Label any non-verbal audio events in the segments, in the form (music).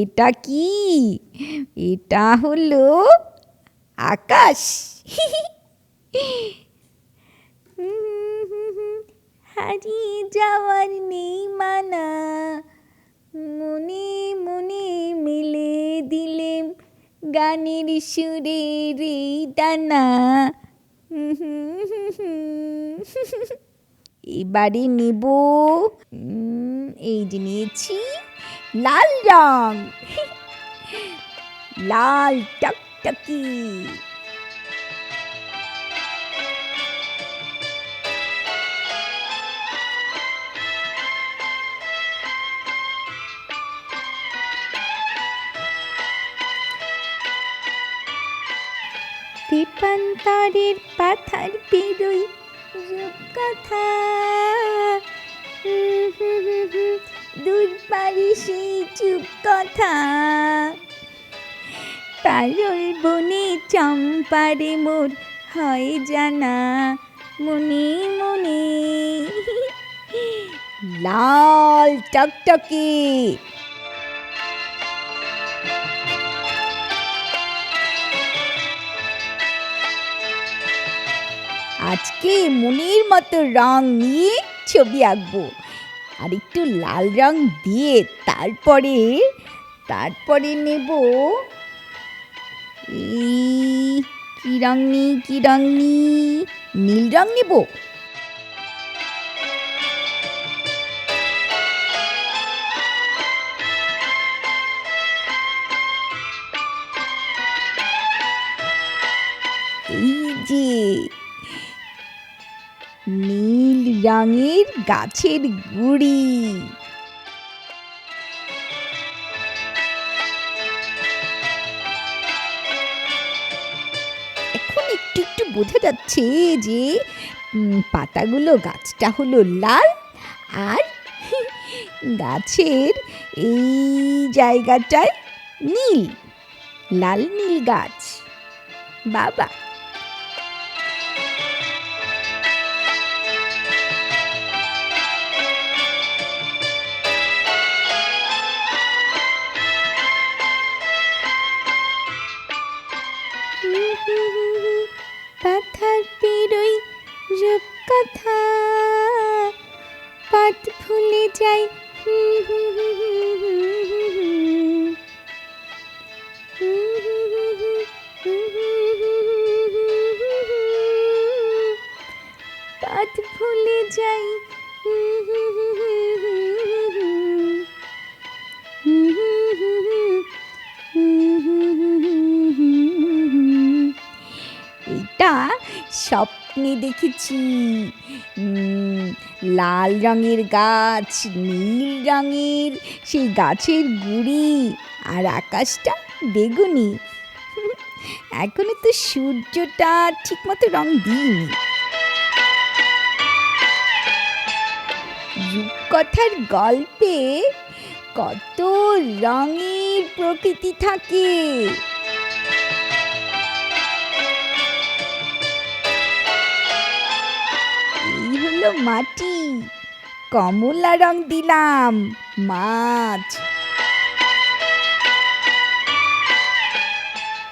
এটা কি? এটা হলো আকাশ। হারিয়ে যাওয়ার নেই মানা। মনে মনে মিলে দিলেম গানের সুরের এই দানা এবারে নেব। এই যে নিয়েছি। লাল রং লাল টকটকি দীপান্তরের পাথার পেরোই রূপকথা হুম হুম হুম হুম, দূর পারি সেই চুপ কথা। পারল বনে চম্পারে মোর হয় জানা, মনে মনে। লাল টকটকে। আজকে মনের মতো রং নিয়ে ছবি আঁকবো। আর একটু লাল রং দিয়ে তারপরে তারপরে নেব এই কি রং নি, কি রং নি? নীল রং নেব। এই যে, নীল রঙের গাছের গুড়ি। এখন একটু একটু বোঝা যাচ্ছে যে পাতাগুলো গাছটা হলো লাল আর (laughs) গাছের এই জায়গাটায় নীল, লাল নীল গাছ। বাবা যাই পাত ভুলে যাই। এটা স্বপ্নে দেখেছি। লাল রঙের গাছ, নীল রঙের, সেই গাছের গুড়ি আর আকাশটা বেগুনি। এখনও তো সূর্যটা ঠিকমতো রং দিইনি। রূপকথার গল্পে কত রঙের প্রকৃতি থাকে। এই হলো মাটি। কমলা রং দিলাম, মাছ।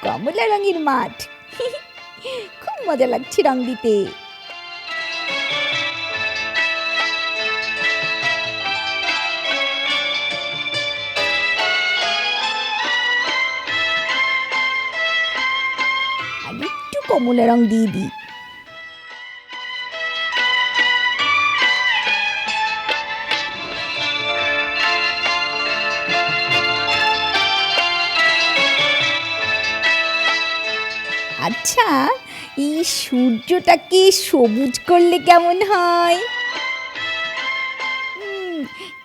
কমলা রঙের মাঠ। (laughs) খুব মজা লাগছে রং দিতে। আর একটু কমলা রং দিয়ে দিই। আচ্ছা এই সূর্যটাকে সবুজ করলে কেমন হয়? হুম,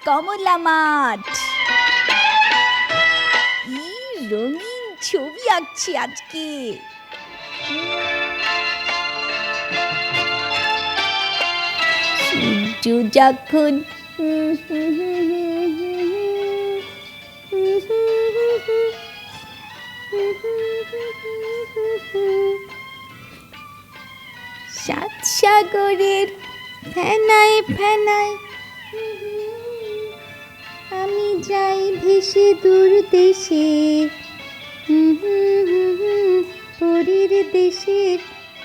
কমলা মাঠ। রঙিন ছবি আঁকছি আজকে। সূর্য যখন সাত সাগরের ফেনায় ফেনায় আমি যাই ভে দেশে। দূর দেশে পরীর দেশের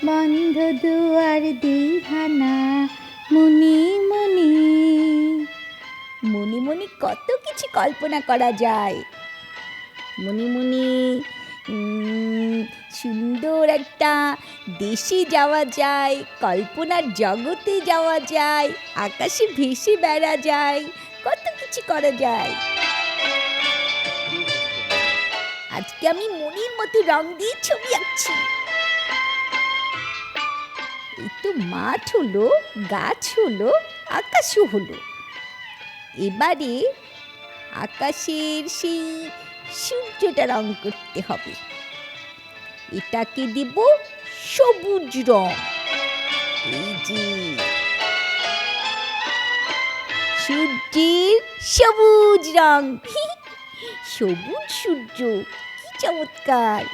বন্ধ দুয়ার দিহানা। মনে মনে মনে মনে, কত কিছু কল্পনা করা যায়। মনে মনে সুন্দর একটা দেশে যাওয়া যায়, কল্পনার জগতে যাওয়া যায়, আকাশে ভেসে বেড়া যায়, কত কিছু করা যায়। আজকে আমি মনের মতো রং দিয়ে ছবি আঁকছি। এই তো মাঠ হলো, গাছ হলো, আকাশও হলো। এবারে আকাশের সেই সূর্যটা রং করতে হবে। এটাকে দেব সবুজ রং। সূর্যের সবুজ রং। (laughs) সবুজ সূর্য কি চমৎকার।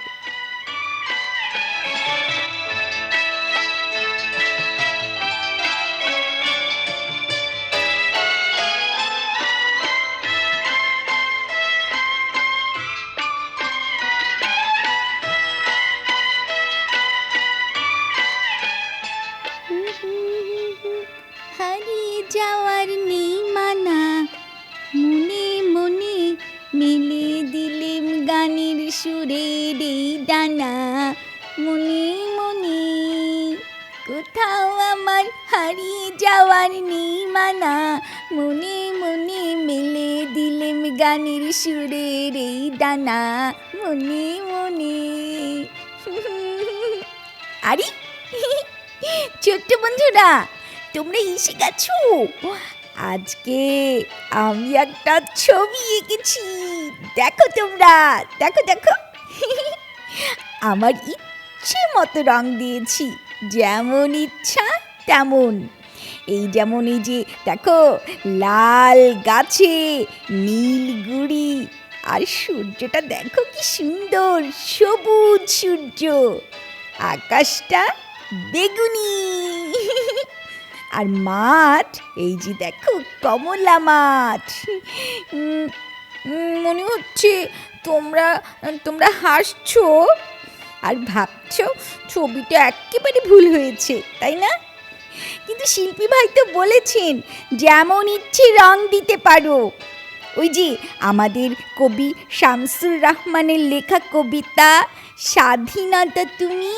সুরের এই ডানা, মনে মনে, কোথাও আমার হারিয়ে যাওয়ার নেই মানা মনে মনে মেলে দিলেম গানের সুরের এই ডানা, মনে মনে। আরে, ছোট্ট বন্ধুরা, তোমরা এসে গেছো? আজকে আমি একটা ছবি এঁকেছি। দেখো তোমরা, দেখো দেখো। আমার ইচ্ছে মতো রং দিয়েছি, যেমন ইচ্ছা তেমন। এই যেমন এই যে, দেখো, লাল গাছে নীল গুড়ি, আর সূর্যটা দেখো কি সুন্দর, সবুজ সূর্য। আকাশটা বেগুনি। আর মাঠ, এই যে দেখো, কমলা মাঠ। মনে হচ্ছে তোমরা তোমরা হাসছো আর ভাবছ ছবিটা একেবারে ভুল হয়েছে, তাই না? কিন্তু শিল্পী ভাই তো বলেছেন, যেমন ইচ্ছে রং দিতে পারো। ওই যে আমাদের কবি শামসুর রহমানের লেখা কবিতা, স্বাধীনতা তুমি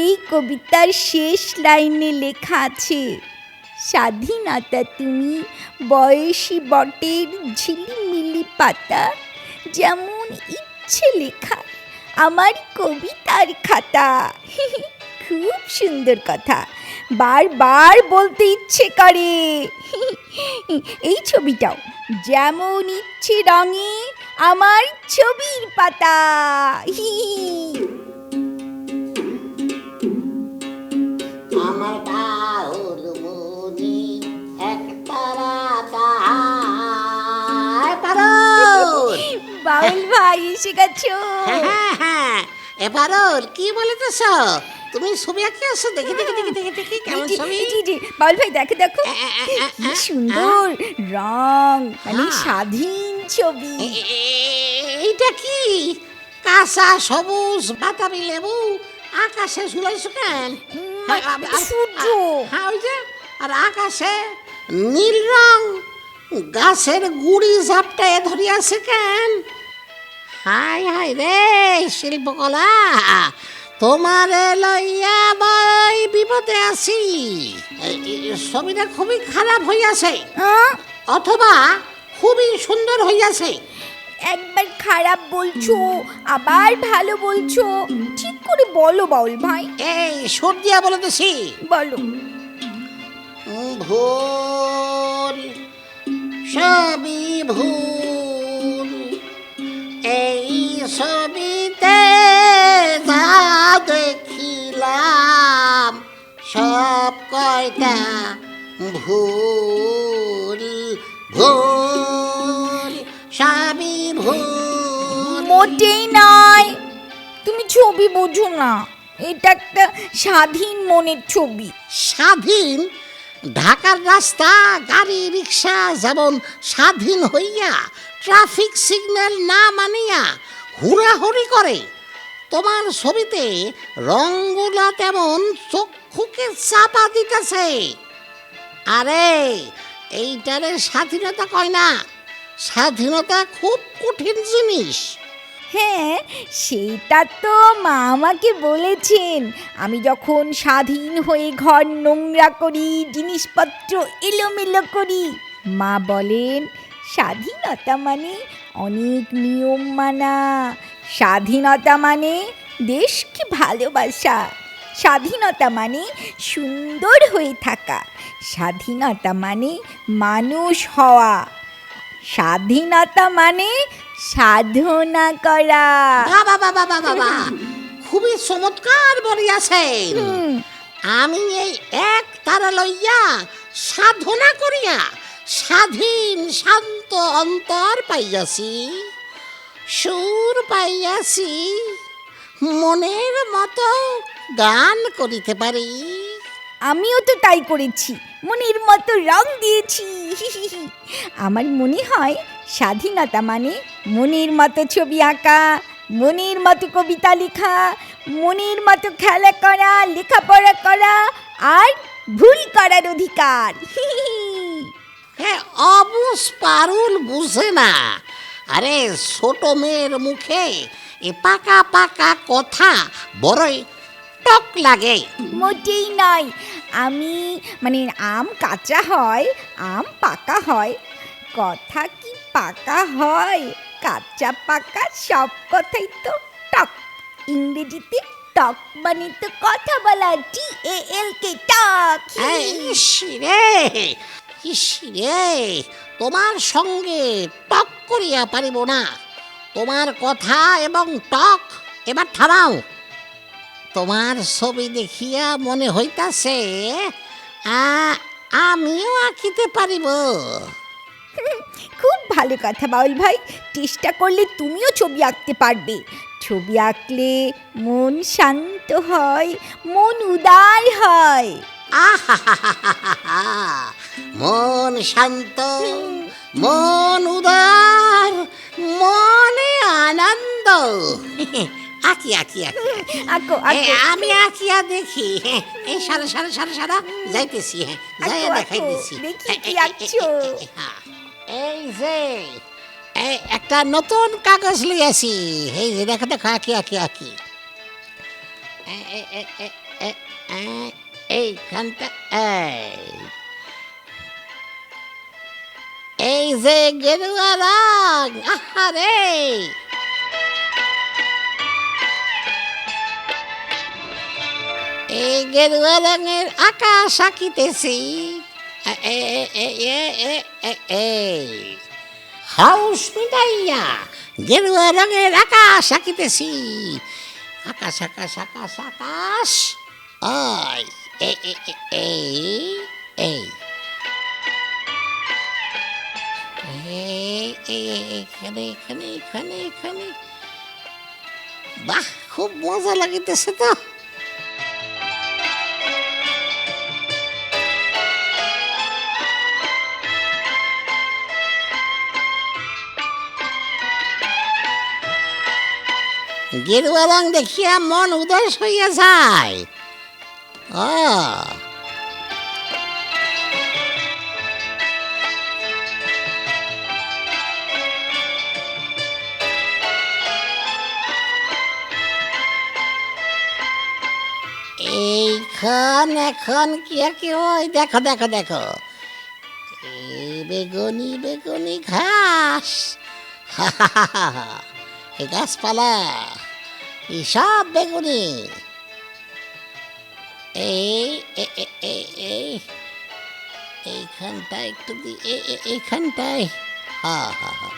এই কবিতার শেষ লাইনে লেখা আছে, স্বাধীনতা তুমি বয়সী বটের ঝিলিমিলি পাতা। যেমন ইচ্ছে লেখা আমার কবিতার খাতা। (laughs) খুব সুন্দর কথা। বারবার বলতে ইচ্ছে করে। (laughs) এই ছবিটাও। যেমন ইচ্ছে রঙে, আমার ছবির পাতা। (laughs) আমার বাউল ভাই এসে গেছো হ্যাঁ হ্যাঁ হ্যাঁ। এ পারুল কি বলিতেছ? তুমি ছবি আঁকি আসো দেখি দেখি দেখি দেখি দেখি কেমন ছবি? জি, জি, বাউল ভাই দেখো দেখো। কি সুন্দর। রং মানে হ্যাঁ। স্বাধীন ছবি। এইটা কি? কাঁচা সবুজ বাতাবি লেবু আকাশে ঝুলাইছো কেন হ্যাঁ, সূর্য। হ্যাঁ ওই যে আর আকাশে নীল রং। গাছের গুড়ি ঝাপটায় ধরিয়াছে কেন? হাই হাই রে শিল্পকলা তোমারে লইয়া বই বিপদে আছি। ছবিটা খুবই খারাপ হইয়াছে। আহ, অথবা খুবই সুন্দর হইয়াছে। একবার খারাপ বলছো আবার ভালো বলছো ঠিক করে বলো বাউল ভাই। এই সর্দিয়া বলতেছি বলো। ভুল সবই ভুল ভুল ভুল সবই ভুল মোটেই নয়। তুমি ছবি বোঝো না। এটা একটা স্বাধীন মনের ছবি। স্বাধীন? ঢাকার রাস্তা গাড়ি রিক্সা যেমন স্বাধীন হইয়া ট্রাফিক সিগন্যাল না মানিয়া হুড়াহুড়ি করে তোমার ছবিতে রঙগুলা তেমন চক্ষুকে চাপা দিতেছে। আরে, এইটারে স্বাধীনতা কয় না? স্বাধীনতা খুব কঠিন জিনিস। হ্যাঁ সেটা তো মা আমাকে বলেছেন। আমি যখন স্বাধীন হয়ে ঘর নোংরা করি, জিনিসপত্র এলোমেলো করি, মা বলেন, স্বাধীনতা মানে অনেক নিয়ম মানা। স্বাধীনতা মানে দেশকে ভালোবাসা। স্বাধীনতা মানে সুন্দর হয়ে থাকা। স্বাধীনতা মানে মানুষ হওয়া। স্বাধীনতা মানে সাধনা করা। বাবা বাবা বাবা বাবা খুবই চমৎকার বলিয়াছেন। আমি এই এক তারা লইয়া সাধনা করিয়া স্বাধীন শান্ত অন্তর পাইয়াছি সুর পাইয়াছি মনের মতো গান করিতে পারি। আমিও তো তাই করেছি। মনের মতো রং দিয়েছি। আমার মনে হয় স্বাধীনতা মানে মনের মতো ছবি আঁকা, মনের মতো কবিতা লেখা, মনের মতো খেলা করা, লেখাপড়া করা, আর ভুল করার অধিকার। হ্যাঁ অবুস পারুল বুঝে না। আরে, ছোট মেয়ের মুখে এ পাকা পাকা কথা বড়ই টক লাগে। মোটেই নয় আমি মানে আম কাঁচা হয় আম পাকা হয়। কথা কি পাকা হয়? কাঁচা পাকা সব কথাই তো টক। ইংরেজিতে টক মানে তো কথা বলা। টি এ এল কে টক রে রে তোমার সঙ্গে টক করিয়া পারিব না। তোমার কথা এবং টক এবার থামাও। তোমার ছবি দেখিয়া মনে হইতাছে আমিও আঁকিতে পারিব। খুব ভালো কথা বাউল ভাই চেষ্টা করলে তুমিও ছবি আঁকতে পারবে। ছবি আঁকলে মন শান্ত হয় মন উদার হয়। মন শান্ত মন উদার মনে আনন্দ। আঁকি আঁকি আঁকি। আঁকো এ, আঁকো। আমি আঁকিয়া দেখি। হ্যাঁ, এই সারা সারা সারা সারা যাইতেছি হ্যাঁ যাই আঁকো, দেখাই আঁকো, দিছি দেখি এ, কি এ, এ, আঁকছো। এ, এ, এ, হ্যাঁ। এই যে এই একটা নতুন কাগজ লইয়াছি এই যে দেখো দেখো আঁকি আঁকি আঁকি। এ, এ, এ, এ, এ, এ, এইখানটা এই। এই যে গেরুয়া রং। আহারে! এই গেরুয়া রঙের আকাশ আঁকিতেছি এ- এ- এ- এ- এ- এ- এ- হাউস মিটাইয়া গেরুয়া রঙের আকাশ আঁকিতেছি আকাশ আকাশ আকাশ আকাশ এ এ- এ- এই এই এখানে এখানে এখানে বাহ খুব মজা লাগিতেছে তো গেরুয়া দেখিয়া মন উদাস হইয়া যায় ও এইখান এখন কি আর কি ওই দেখো দেখো দেখো এই বেগুনি বেগুনি ঘাস এই গাছপালা এই সব বেগুনি এই এইখানটায় একটু এইখানটায় হা হা হা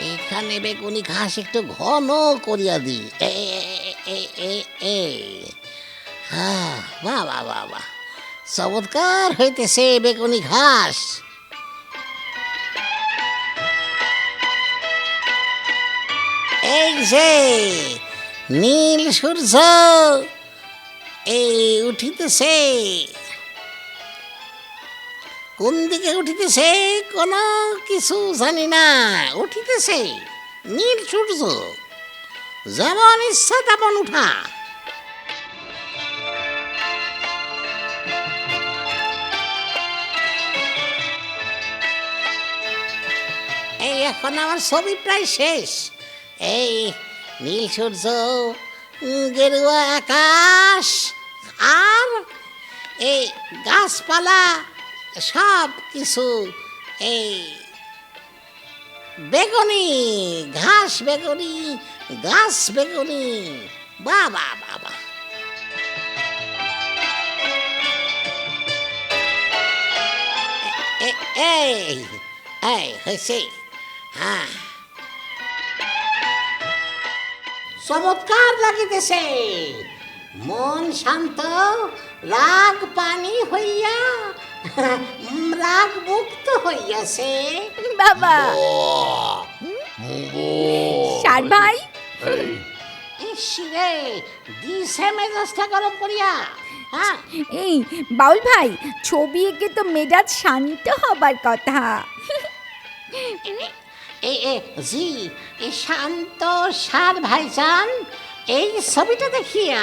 এইখানে বেগুনি ঘাস একটু ঘন করিয়া দি এ এ- এ- এ- এ হ্যাঁ চমৎকার হইতেছে বেগুনি ঘাস। এই যে নীল সূর্য, এই উঠিতেছে। কোন দিকে উঠিতেছে কোনো কিছু জানি না। উঠিতেছে নীল সূর্য, যেমন ইচ্ছা তেমন উঠা। এখন আমার ছবি প্রায় শেষ। এই নীল সূর্য গেরুয়া আকাশ, আর এই গাছপালা, সব কিছু এই বেগুনি, ঘাস বেগুনি, গাছ বেগুনি। বাবা বাবা এই এই, হয়েছে। হ্যাঁ চমৎকার লাগিতেছে। মন শান্ত রাগ পানি হইয়া রাগ মুক্ত হইয়াছে। বাবা। সার ভাই ইসরে দিছে মেজাজটা গরম করিয়া। হ্যাঁ। এই বাউল ভাই ছবি এঁকে তো মেজাজ শান্ত হবার কথা। এ এ জি এ শান্ত সার ভাইজান এই ছবিটা দেখিয়া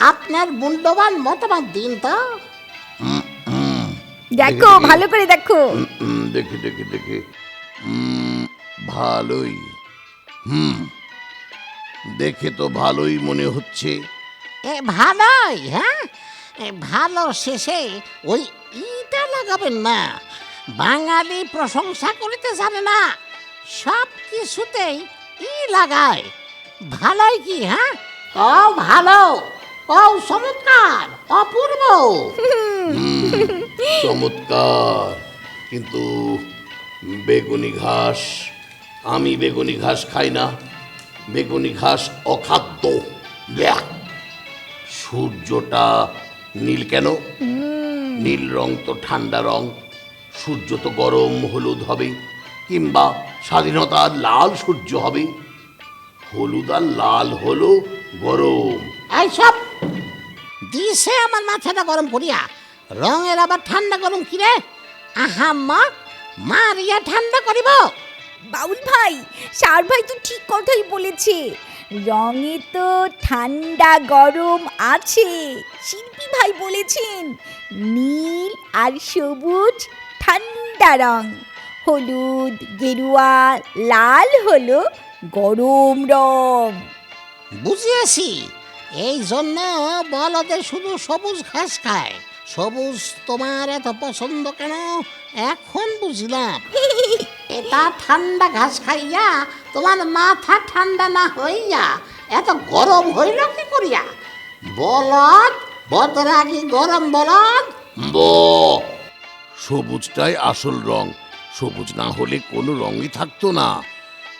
আপনার মূল্যবান মতামত দিন তো। দেখো ভালো করে দেখো। দেখি দেখি দেখি। ভালোই। হুম দেখে তো ভালোই মনে হচ্ছে। এ ভালোই হ্যাঁ? এ ভালো শেষে ওই ইটা লাগাবেন না। বাঙালি প্রশংসা করিতে জানে না। সব কিছুতেই ই লাগায়। ভালোই কি হ্যাঁ? ও ভালো। ও চমৎকার অপূর্ব। চমৎকার। কিন্তু বেগুনি ঘাস আমি বেগুনি ঘাস খাই না। বেগুনি ঘাস অখাদ্য। ব্যাক সূর্যটা নীল কেন? নীল রং তো ঠান্ডা রং। সূর্য তো গরম হলুদ হবে। কিংবা স্বাধীনতার লাল সূর্য হবে। হলুদ আর লাল হলো গরম। এইসব দিছে আমার মাথাটা গরম করিয়া রঙের আবার ঠান্ডা গরম কিরে? আহা মা মারিয়া ঠান্ডা করিব। বাউল ভাই সার ভাই তো ঠিক কথাই বলেছে রঙে তো ঠান্ডা গরম আছে। শিল্পী ভাই বলেছেন নীল আর সবুজ ঠান্ডা রং। হলুদ গেরুয়া লাল হলো গরম রং। বুঝিয়েছি। এই জন্য বলদের শুধু সবুজ ঘাস খায়। সবুজ তোমার এত পছন্দ কেন? এখন বুঝলাম। (laughs) এটা ঠান্ডা ঘাস খাইয়া তোমার মাথা ঠান্ডা না হইয়া এত গরম হইল কি করিয়া? বলদ বদরাগি গরম বলদ। ব। সবুজটাই আসল রং। সবুজ না হলে কোনো রঙই থাকতো না।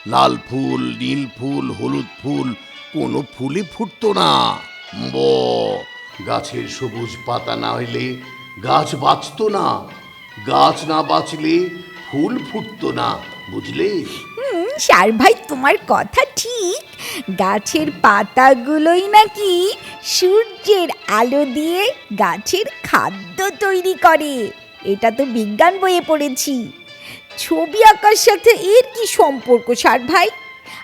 লাল ফুল, নীল ফুল, হলুদ ফুল, কোনো ফুলই ফুটতো না। ব, গাছের সবুজ পাতা না হইলে গাছ বাঁচতো না। গাছ না বাঁচলে ফুল ফুটতো না, বুঝলে? সার ভাই, তোমার কথা ঠিক। গাছের পাতাগুলোই নাকি সূর্যের আলো দিয়ে গাছের খাদ্য তৈরি করে। এটা তো বিজ্ঞান বইয়ে পড়েছি। ছবি আঁকার সাথে এর কি সম্পর্ক, সার ভাই?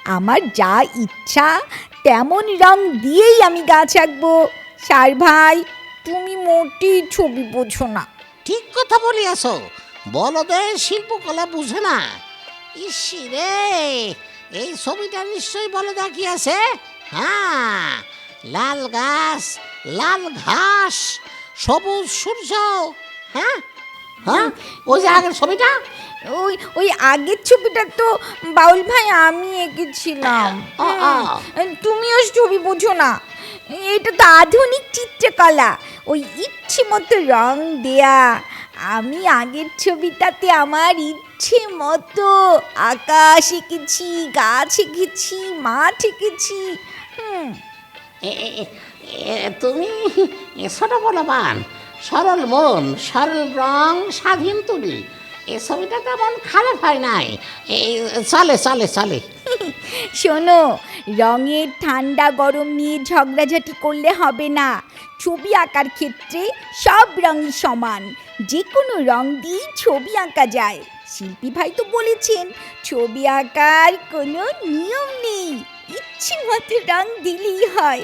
আমার যা ইচ্ছা, তেমন রং দিয়েই আমি গাছ আঁকবো। সার ভাই, তুমি মোটেই ছবি বোঝো না। ঠিক কথা বলিয়াছ। বলদের শিল্পকলা বুঝে না। ইসি রে, এই ছবিটা নিশ্চয়ই বলে দেখিয়াছে হ্যাঁ লাল গাছ, লাল ঘাস, সবুজ সূর্য হ্যাঁ? হ্যাঁ? ওই যে আগের ছবিটা? ওই ওই আগের ছবিটা তো বাউল ভাই আমি এঁকেছিলাম। তুমিও ছবি বোঝো না। এটা তো আধুনিক চিত্রকলা। ওই ইচ্ছে মতো রং দেয়া। আমি আগের ছবিটাতে আমার ইচ্ছে মতো আকাশ এঁকেছি গাছ এঁকেছি মাঠ এঁকেছি। হুম। তুমি ছোট বলবান। সরল মন সরল রং স্বাধীন তুলি। এই ছবিটা তেমন খারাপ হয় নাই। এই, চলে চলে চলে। (laughs) শোনো, রঙের ঠান্ডা, গরম নিয়ে ঝগড়াঝাটি করলে হবে না। ছবি আঁকার ক্ষেত্রে সব রঙই সমান। যে কোনো রং দিয়েই ছবি আঁকা যায়। শিল্পী ভাই তো বলেছেন, ছবি আঁকার কোনো নিয়ম নেই। ইচ্ছে মতো রং দিলেই হয়।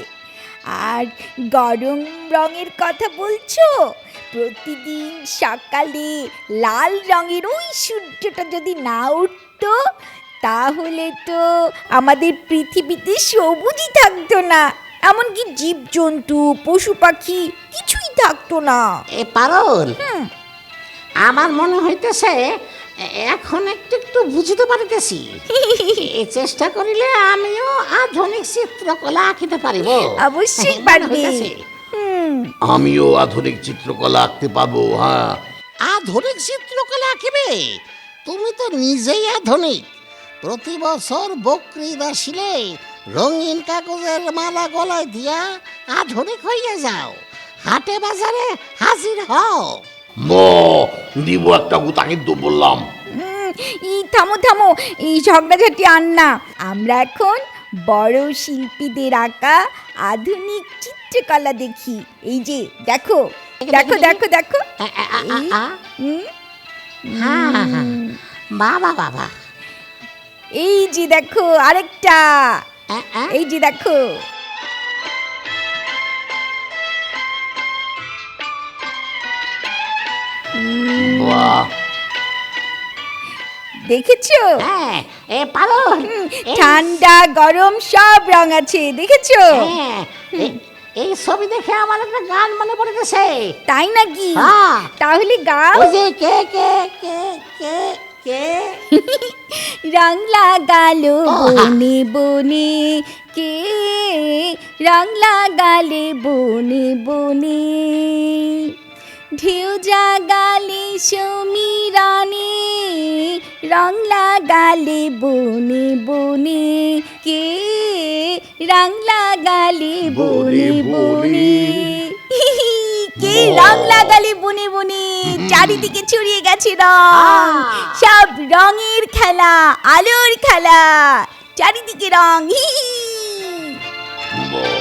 আর গরম রঙের কথা বলছো? প্রতিদিন সকালে লাল রঙের ওই সূর্যটা যদি না উঠতো তাহলে তো আমাদের পৃথিবীতে সবুজই থাকতো না। এমনকি জীবজন্তু পশু পাখি কিছুই থাকতো না। এ পারল হুম। আমার মনে হইতেছে এখন একটু একটু বুঝতে পারিতেছি। এই চেষ্টা করিলে আমিও আধুনিক চিত্রকলা আঁকিতে পারিব। অবশ্যই মনে পারবে। হইতেছে। হুম আমিও আধুনিক চিত্রকলা আঁকতে পাবো হ্যাঁ। আধুনিক চিত্রকলা আঁকিবে? তুমি তো নিজেই আধুনিক। প্রতি বছর বকরিদ আসিলে রঙিন কাগজের মালা গলায় দিয়া আধুনিক হইয়া যাও। হাটে বাজারে হাজির হও। ম দিব একটা গুতা কিন্তু বললাম। হুম, ই থামো থামো এই ঝগড়াঝাটি আন না। আমরা এখন বড় শিল্পীদের আঁকা আধুনিক চিত্রকলা দেখি। এই যে দেখো দেখো দেখো দেখো। বাবা বাবা। এই যে দেখো আরেকটা? এই যে দেখো। দেখেছ? হ্যাঁ ঠান্ডা গরম সব রং আছে দেখেছ? হ্যাঁ, এই ছবি দেখে আমার একটা গান মনে পড়ে গেছে তাই নাকি? হ্যাঁ। তাহলে গাও। ওই যে কে কে কে কে কে? রং লাগালো বনে বনে। কে? রং লাগালে বনে বনে। ঢেউ জাগালে সমীরানে রং লাগালে বনে বনে। কে রং লাগালে বনে বনে (laughs) কে রং লাগালে বনে বনে? চারিদিকে ছড়িয়ে গেছে রং। সব রঙের খেলা আলোর খেলা। চারিদিকে রং। (laughs) হি